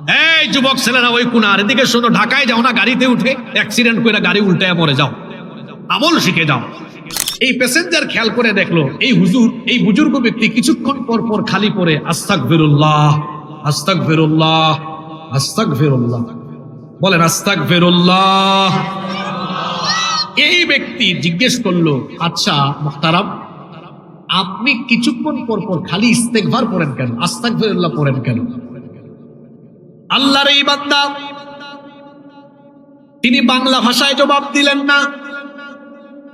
এই যুবক ছেলেরা ওই কুনার, এদিকে শোনো, ঢাকায় যাও না, গাড়িতে উঠে অ্যাক্সিডেন্ট করে গাড়ি মরে যাও। আমল শিখে যাও। এই প্যাসেঞ্জার খেয়াল করে দেখল, এই হুজুর, এই বুজুর্গ ব্যক্তি কিছুক্ষণ পর পর খালি পরে আস্তাক ফেরুল্লাহ আস্তাক ফেরুল্লাহ আস্তাক ফেরুল্লাহ বলেন আস্তাক ফেরুল্লাহ এই ব্যক্তি জিজ্ঞেস করল আচ্ছা মোহতারাম, আপনি কিছুক্ষণ পর পর খালি ইস্তেকভার পড়েন কেন? আস্তাক ফেরুল্লাহ পড়েন কেন? আল্লাহর এই বান্দা। তিনি বাংলা ভাষায় জবাব দিলেন না।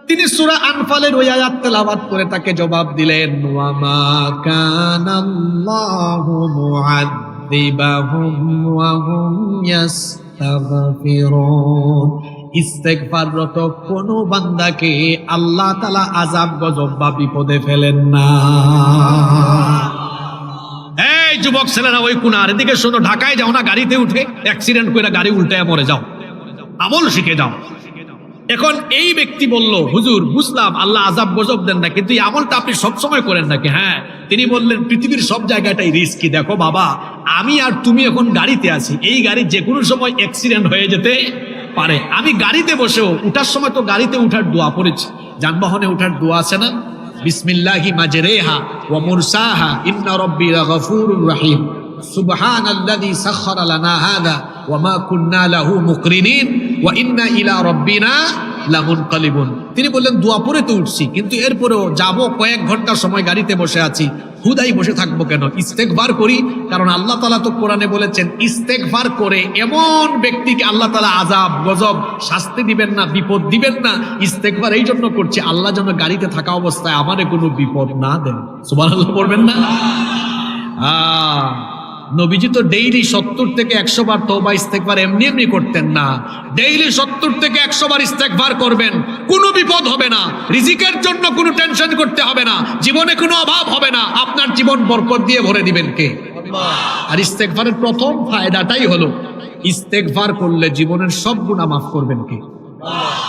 তিনি সুরা আনফালের ওই আয়াত তেলাওয়াত করে তাকে জবাব দিলেন ওয়ামা কানাল্লাহু মুআদ্দিবাহুম ওয়া হুম ইস্তাগফিরুন ইস্তেগফাররত কোন বান্দাকে আল্লাহ তাআলা আযাব গজব বা বিপদে ফেলেন না। এই যুবক ছেলেরা ওই কুনার এদিকে শোনো, ঢাকায় যাও না, গাড়িতে উঠে অ্যাক্সিডেন্ট করে গাড়ি উল্টায় মরে যাও। আমল শিখে যাও। এখন এই ব্যক্তি বলল, হুজুর বুঝলাম আল্লাহ আজাব গজব দেন না কিন্তু এই আমলটা আপনি সবসময় করেন নাকি? হ্যাঁ তিনি বললেন, পৃথিবীর সব জায়গাটাই রিস্কি দেখো বাবা, আমি আর তুমি এখন গাড়িতে আছি। এই গাড়ি যে কোনো সময় অ্যাক্সিডেন্ট হয়ে যেতে পারে। আমি গাড়িতে বসেও, উঠার সময় তো গাড়িতে উঠার দোয়া পড়েছি। যানবাহনে উঠার দোয়া আছে না? বিসমিল্লাহি মাজরেহা ওয়া মুরসাহা ইন্না রাব্বি লাগফুরুর রহিম সুবহানাল্লাযী সাখখারা লানা হাযা ওয়া মা কুন্না লাহু মুকরিনিন ওয়া ইন্না ইলা রাব্বিনা লামুনকালিবুন তিনি বললেন, দোয়া পড়ে তো উঠছি, কিন্তু এরপরেও যাব কয়েক ঘণ্টা সময় গাড়িতে বসে আছি। হুদাই বসে থাকব কেন? ইস্তেকবার করি, কারণ আল্লাহ তালা তো কোরআনে বলেছেন ইস্তেকবার করে এমন ব্যক্তিকে আল্লাহ তালা আজাব গজব, শাস্তি দিবেন না, বিপদ দিবেন না। ইস্তেকবার এই জন্য করছি, আল্লাহ যেন গাড়িতে থাকা অবস্থায় আমারে কোনো বিপদ না দেন। সুবাহ পড়বেন না? আহ। নবীজি তো ডেইলি সত্তর থেকে একশো বার তৌবা ইস্তেকবার এমনি এমনি করতেন না। ডেইলি সত্তর থেকে একশো বার ইস্তেকবার করবেন, কোনো বিপদ হবে না। রিজিকের জন্য কোনো টেনশন করতে হবে না। জীবনে কোনো অভাব হবে না। আপনার জীবন বরকত দিয়ে ভরে দিবেন কে? আর ইস্তেকভারের প্রথম ফায়দাটাই হলো ইস্তেকভার করলে জীবনের সব গুণা মাফ করবেন কে?